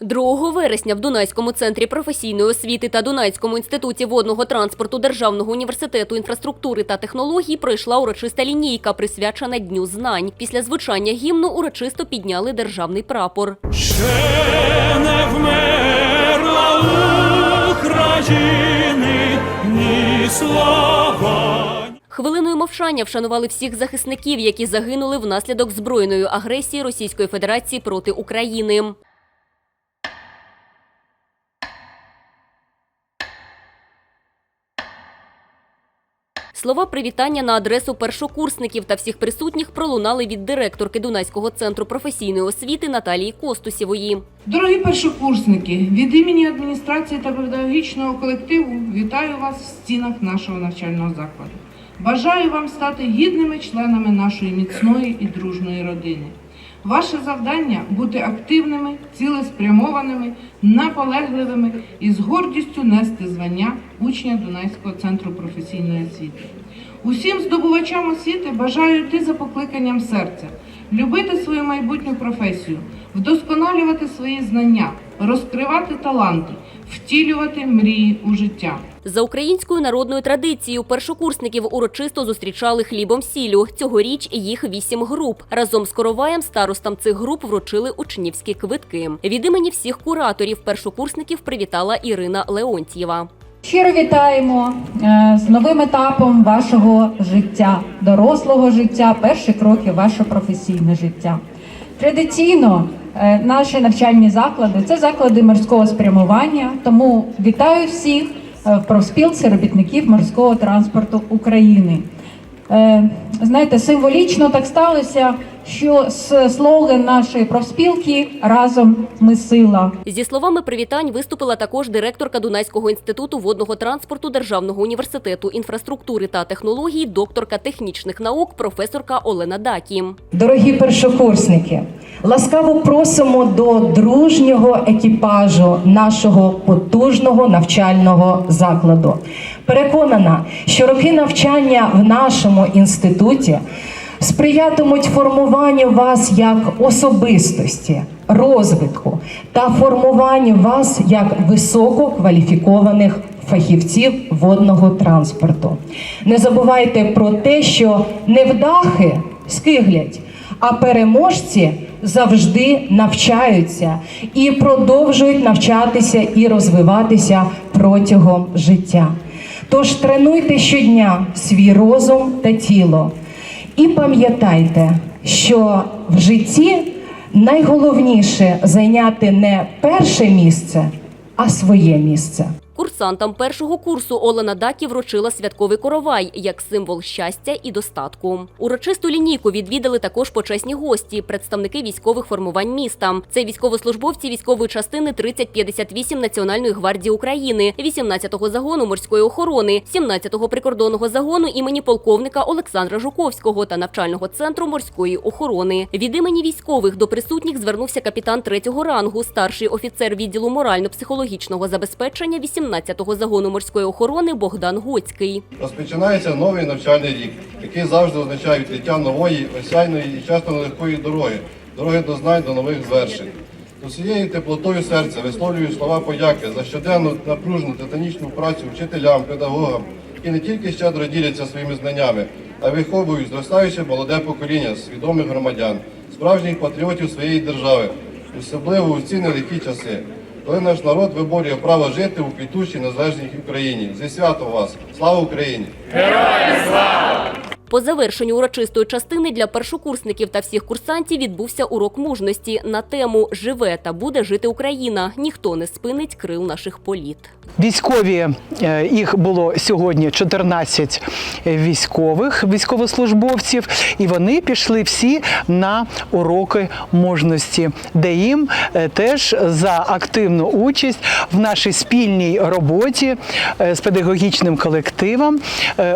2 вересня в Дунайському центрі професійної освіти та Дунайському інституті водного транспорту Державного університету інфраструктури та технологій пройшла урочиста лінійка, присвячена Дню знань. Після звучання гімну урочисто підняли державний прапор. Ще не вмерла України ні слава. Хвилиною мовчання вшанували всіх захисників, які загинули внаслідок збройної агресії Російської Федерації проти України. Слова привітання на адресу першокурсників та всіх присутніх пролунали від директорки Дунайського центру професійної освіти Наталії Костусєвої. Дорогі першокурсники, від імені адміністрації та педагогічного колективу вітаю вас в стінах нашого навчального закладу. Бажаю вам стати гідними членами нашої міцної і дружної родини. Ваше завдання бути активними, цілеспрямованими, наполегливими і з гордістю нести звання учня Дунайського центру професійної освіти. Усім здобувачам освіти бажаю йти за покликанням серця, любити свою майбутню професію, вдосконалювати свої знання, розкривати таланти, втілювати мрії у життя. За українською народною традицією першокурсників урочисто зустрічали хлібом сілю. Цьогоріч їх вісім груп. Разом з короваєм старостам цих груп вручили учнівські квитки. Від імені всіх кураторів першокурсників привітала Ірина Леонтьєва. Щиро вітаємо е, з новим етапом вашого життя, дорослого життя, перші кроки ваше професійне життя. Традиційно е, наші навчальні заклади це заклади морського спрямування. Тому вітаю всіх е, в профспілці робітників морського транспорту України. Знаєте, символічно так сталося, що слоган нашої профспілки разом ми сила. Зі словами привітань виступила також директорка Дунайського інституту водного транспорту Державного університету інфраструктури та технологій, докторка технічних наук, професорка Олена Дакі. Дорогі першокурсники, ласкаво просимо до дружнього екіпажу нашого потужного навчального закладу. Переконана, що роки навчання в нашому інституті сприятимуть формуванню вас як особистості, розвитку та формуванню вас як висококваліфікованих фахівців водного транспорту. Не забувайте про те, що невдахи скиглять, а переможці завжди навчаються і продовжують навчатися і розвиватися протягом життя. Тож тренуйте щодня свій розум та тіло. І пам'ятайте, що в житті найголовніше зайняти не перше місце, а своє місце. Курсантам першого курсу Олена Дакі вручила святковий коровай як символ щастя і достатку. Урочисту лінійку відвідали також почесні гості, представники військових формувань міста. Це військовослужбовці військової частини 3058 Національної гвардії України, 18-го загону морської охорони, 17-го прикордонного загону імені полковника Олександра Жуковського та навчального центру морської охорони. Від імені військових до присутніх звернувся капітан третього рангу, старший офіцер відділу морально-психологічного забезпечення 18-го загону морської охорони Богдан Гоцький. Розпочинається новий навчальний рік, який завжди означає відкриття нової, осяйної і часто нелегкої дороги, дороги до знань до нових звершень. Усією теплотою серця висловлюю слова подяки за щоденну напружену титанічну працю вчителям, педагогам, які не тільки щедро діляться своїми знаннями, а виховують зростаюче молоде покоління свідомих громадян, справжніх патріотів своєї держави, особливо у ці нелегкі часи. Коли наш народ виборює право жити у квітучій незалежній Україні. Зі святом вас! Слава Україні! По завершенню урочистої частини для першокурсників та всіх курсантів відбувся урок мужності на тему Живе та буде жити Україна. Ніхто не спинить крил наших політ. Військові е, їх було сьогодні 14 військових військовослужбовців, і вони пішли всі на уроки мужності, де їм е, теж за активну участь в нашій спільній роботі е, з педагогічним колективом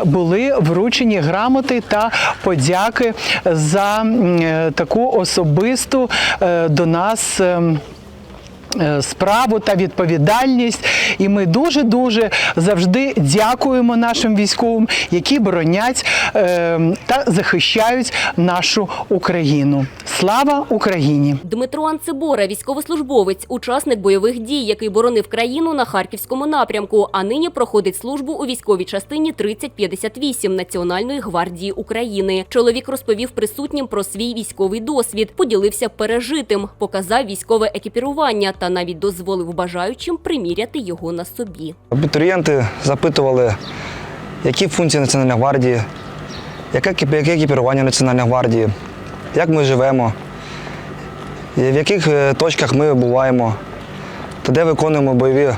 були вручені грамоти та подяки за е, таку особисту е, до нас. Е, справу та відповідальність. І ми дуже дуже завжди дякуємо нашим військовим, які боронять е, та захищають нашу Україну. Слава Україні! Дмитро Анцибора, військовослужбовець, учасник бойових дій, який боронив країну на харківському напрямку, а нині проходить службу у військовій частині 3058 Національної гвардії України. Чоловік розповів присутнім про свій військовий досвід, поділився пережитим, показав військове екіпірування та навіть дозволив бажаючим приміряти його на собі. Абітурієнти запитували, які функції Національної гвардії, яке, екіпірування Національної гвардії, як ми живемо, в яких е, точках ми буваємо та де виконуємо бойові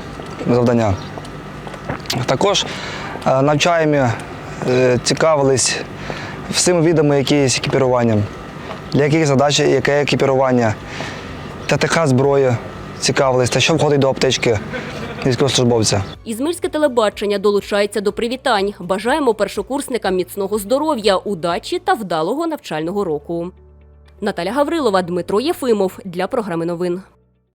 завдання. Також е, навчаємо, е, цікавились всіми видами якісь екіпірування, для яких задач яке екіпірування, ТТХ зброї цікавились, та що входить до аптечки військовослужбовця. Ізмирське телебачення долучається до привітань. Бажаємо першокурсникам міцного здоров'я, удачі та вдалого навчального року. Наталя Гаврилова, Дмитро Єфимов для програми новин.